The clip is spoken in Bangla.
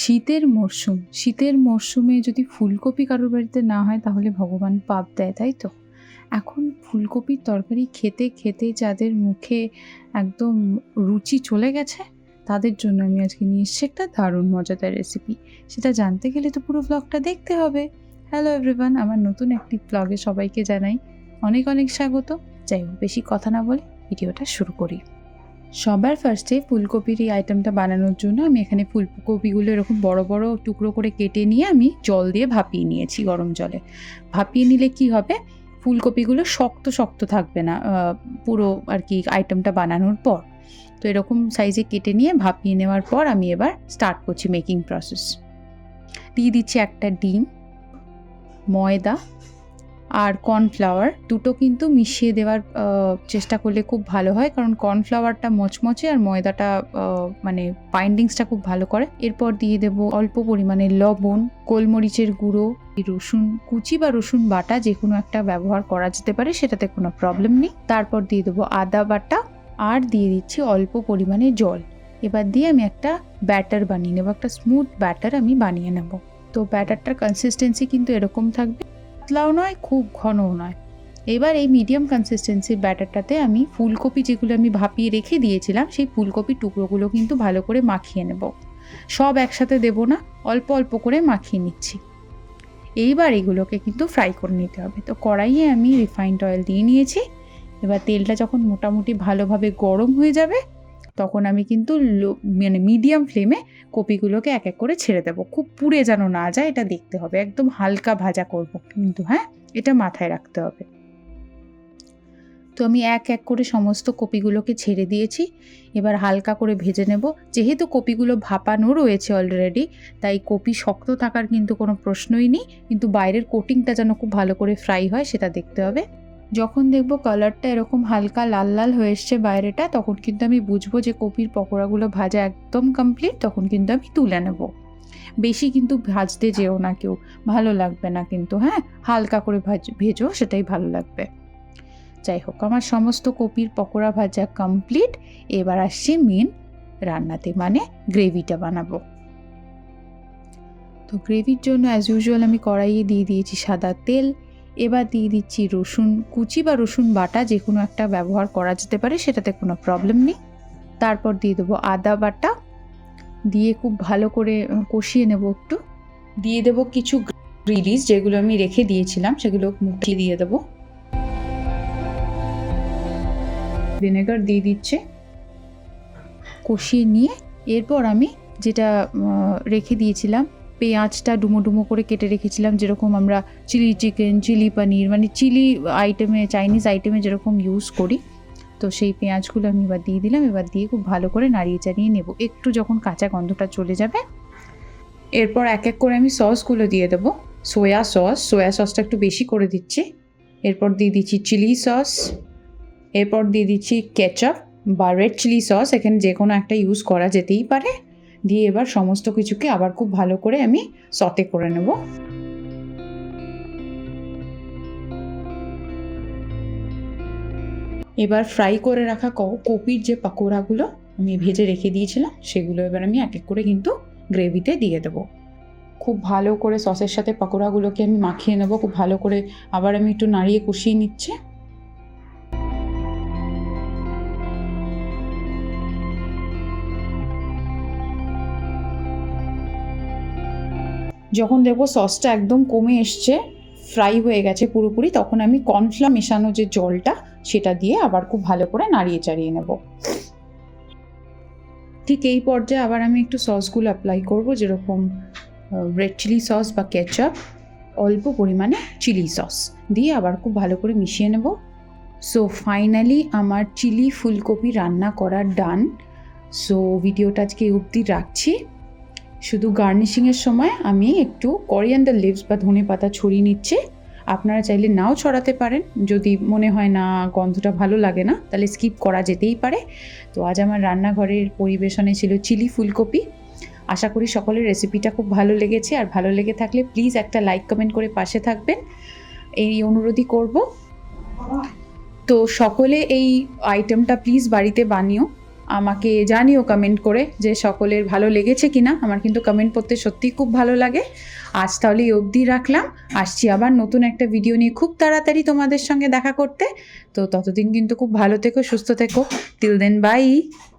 শীতের মরশুম। শীতের মরশুমে যদি ফুলকপি কারোর বাড়িতে না হয়, তাহলে ভগবান পাপ দেয়, তাই তো? এখন ফুলকপির তরকারি খেতে খেতে যাদের মুখে একদম রুচি চলে গেছে, তাদের জন্য আমি আজকে নিয়ে এসেছি একটা দারুণ মজাদার রেসিপি সেটা জানতে গেলে তো পুরো ব্লগটা দেখতে হবে। হ্যালো এভরিওয়ান আমার নতুন একটি ব্লগে সবাইকে জানাই অনেক অনেক স্বাগত। যাই হোক, বেশি কথা না বলে ভিডিওটা শুরু করি। সবার ফার্স্টে ফুলকপির এই আইটেমটা বানানোর জন্য আমি এখানে ফুলকপিগুলো এরকম বড় বড় টুকরো করে কেটে নিয়ে আমি জল দিয়ে ভাপিয়ে নিয়েছি গরম জলে। ভাপিয়ে নিলে কি হবে? ফুলকপিগুলো শক্ত শক্ত থাকবে না পুরো আর কি আইটেমটা বানানোর পর। তো এরকম সাইজে কেটে নিয়ে ভাপিয়ে নেওয়ার পর আমি এবার স্টার্ট করছি মেকিং প্রসেস দিয়ে দিচ্ছি একটা ডিম, ময়দা আর কর্নফ্লাওয়ার দুটো কিন্তু মিশিয়ে দেওয়ার চেষ্টা করলে খুব ভালো হয়। কারণ কর্নফ্লাওয়ারটা মচমচে আর ময়দাটা মানে বাইন্ডিংসটা খুব ভালো করে। এরপর দিয়ে দেব অল্প পরিমাণে লবণ, গোলমরিচের গুঁড়ো, রসুন কুচি বা রসুন বাটা, যে কোনো একটা ব্যবহার করা যেতে পারে, সেটাতে কোনো প্রবলেম নেই। তারপর দিয়ে দেবো আদা বাটা আর দিয়ে দিচ্ছি অল্প পরিমাণে জল। এবার দিয়ে আমি একটা ব্যাটার বানিয়ে নেব, একটা স্মুথ ব্যাটার আমি বানিয়ে নেব। তো ব্যাটারটার কনসিস্টেন্সি কিন্তু এরকম থাকবে। পাতলাও নয়, খুব ঘনও নয়। এবার এই মিডিয়াম কনসিস্টেন্সির ব্যাটারটাতে আমি ফুলকপি যেগুলো আমি ভাপিয়ে রেখে দিয়েছিলাম, সেই ফুলকপির টুকরোগুলো কিন্তু ভালো করে মাখিয়ে নেব। সব একসাথে দেব না, অল্প অল্প করে মাখিয়ে নিচ্ছি। এইবার এগুলোকে কিন্তু ফ্রাই করে নিতে হবে। তো কড়াইয়ে আমি রিফাইন্ড অয়েল দিয়ে নিয়েছি। এবার তেলটা যখন মোটামুটি ভালোভাবে গরম হয়ে যাবে তখন আমি কিন্তু লো মানে মিডিয়াম ফ্লেমে কপিগুলোকে এক এক করে ছেড়ে দেবো। খুব পুড়ে যেন না যায়, এটা দেখতে হবে। একদম হালকা ভাজা করব কিন্তু হ্যাঁ? এটা মাথায় রাখতে হবে। তো আমি এক এক করে সমস্ত কপিগুলোকে ছেড়ে দিয়েছি। এবার হালকা করে ভেজে নেব। যেহেতু কপিগুলো ভাপানো রয়েছে অলরেডি তাই কপি শক্ত থাকার কিন্তু কোনো প্রশ্নই নেই। কিন্তু বাইরের কোটিংটা যেন খুব ভালো করে ফ্রাই হয়, সেটা দেখতে হবে। যখন দেখব কালারটা এরকম হালকা লাল লাল হয়ে এসছে বাইরেটা, তখন কিন্তু আমি বুঝব যে কপির পকোড়াগুলো ভাজা একদম কমপ্লিট তখন কিন্তু আমি তুলে নেব। বেশি কিন্তু ভাজতে যেও না কেউ, ভালো লাগবে না কিন্তু হ্যাঁ? হালকা করে ভাজ, ভেজো, সেটাই ভালো লাগবে। যাই হোক, আমার সমস্ত কপির পকোড়া ভাজা কমপ্লিট এবার আসছি মেন রান্নাতে মানে গ্রেভিটা বানাবো। তো গ্রেভির জন্য অ্যাজ ইউজুয়াল আমি কড়াইয়ে দিয়ে দিয়েছি সাদা তেল এবার দিয়ে দিচ্ছি রসুন কুচি বা রসুন বাটা, যে কোনো একটা ব্যবহার করা যেতে পারে, সেটাতে কোনো প্রবলেম নেই। তারপর দিয়ে দেবো আদা বাটা। দিয়ে খুব ভালো করে কষিয়ে নেব একটু। দিয়ে দেবো কিছু গ্রিলিস যেগুলো আমি রেখে দিয়েছিলাম, সেগুলো মুখে দিয়ে দেবো। ভিনেগার দিয়ে দিচ্ছে। কষিয়ে নিয়ে এরপর আমি যেটা রেখে দিয়েছিলাম পেঁয়াজটা ডুমো ডুমো করে কেটে রেখেছিলাম, যেরকম আমরা চিলি চিকেন, চিলি পনির মানে চিলি আইটেমে, চাইনিজ আইটেমে যেরকম ইউজ করি, তো সেই পেঁয়াজগুলো আমি এবার দিয়ে দিলাম, এবার দিয়ে খুব ভালো করে নাড়িয়ে চাড়িয়ে নেব। একটু যখন কাঁচা গন্ধটা চলে যাবে, এরপর এক এক করে আমি সসগুলো দিয়ে দেবো। সোয়া সস, সোয়া সসটা একটু বেশি করে দিচ্ছি। এরপর দিয়ে দিচ্ছি চিলি সস, এরপর দিয়ে দিচ্ছি কেচাপ বা রেড চিলি সস, এখানে যে কোনো একটা ইউজ করা যেতেই পারে। দিয়ে এবার সমস্ত কিছুকে আবার খুব ভালো করে আমি সতে করে নেব। এবার ফ্রাই করে রাখা কপির যে পাকোড়াগুলো আমি ভেজে রেখে দিয়েছিলাম, সেগুলো এবার আমি এক এক করে কিন্তু গ্রেভিতে দিয়ে দেবো। খুব ভালো করে সসের সাথে পাকোড়াগুলোকে আমি মাখিয়ে নেব, খুব ভালো করে আবার আমি একটু নাড়িয়ে কষিয়ে নিচ্ছি। যখন দেখব সসটা একদম কমে এসছে ফ্রাই হয়ে গেছে পুরোপুরি, তখন আমি কর্নফ্লা মেশানো যে জলটা, সেটা দিয়ে আবার খুব ভালো করে নাড়িয়ে চাড়িয়ে নেব। ঠিক এই পর্যায়ে আবার আমি একটু সসগুলো অ্যাপ্লাই করব, যেরকম রেড চিলি সস বা কেচাপ অল্প পরিমাণে চিলি সস দিয়ে আবার খুব ভালো করে মিশিয়ে নেব। সো ফাইনালি আমার চিলি ফুলকপি রান্না করার ডান সো ভিডিওটা আজকে অবধি রাখছি। শুধু গার্নিশিংয়ের সময় আমি একটু করিয়ান্ডার লিভস বা ধনে পাতা ছড়িয়ে নিচ্ছি। আপনারা চাইলে নাও ছড়াতে পারেন। যদি মনে হয় না গন্ধটা ভালো লাগে না, তাহলে স্কিপ করা যেতেই পারে। তো আজ আমার রান্নাঘরের পরিবেশনে ছিল চিলি ফুলকপি। আশা করি সকলের রেসিপিটা খুব ভালো লেগেছে। আর ভালো লেগে থাকলে প্লিজ একটা লাইক কমেন্ট করে পাশে থাকবেন। এই অনুরোধই করব। তো সকলে এই আইটেমটা প্লিজ বাড়িতে বানিও। আমাকে জানিও কমেন্ট করে যে সকলের ভালো লেগেছে কি না আমার কিন্তু কমেন্ট পড়তে সত্যিই খুব ভালো লাগে। আজ তাহলে অবধি রাখলাম। আসছি আবার নতুন একটা ভিডিও নিয়ে খুব তাড়াতাড়ি তোমাদের সঙ্গে দেখা করতে। তো ততদিন কিন্তু খুব ভালো থেকো, সুস্থ থেকো। Till then by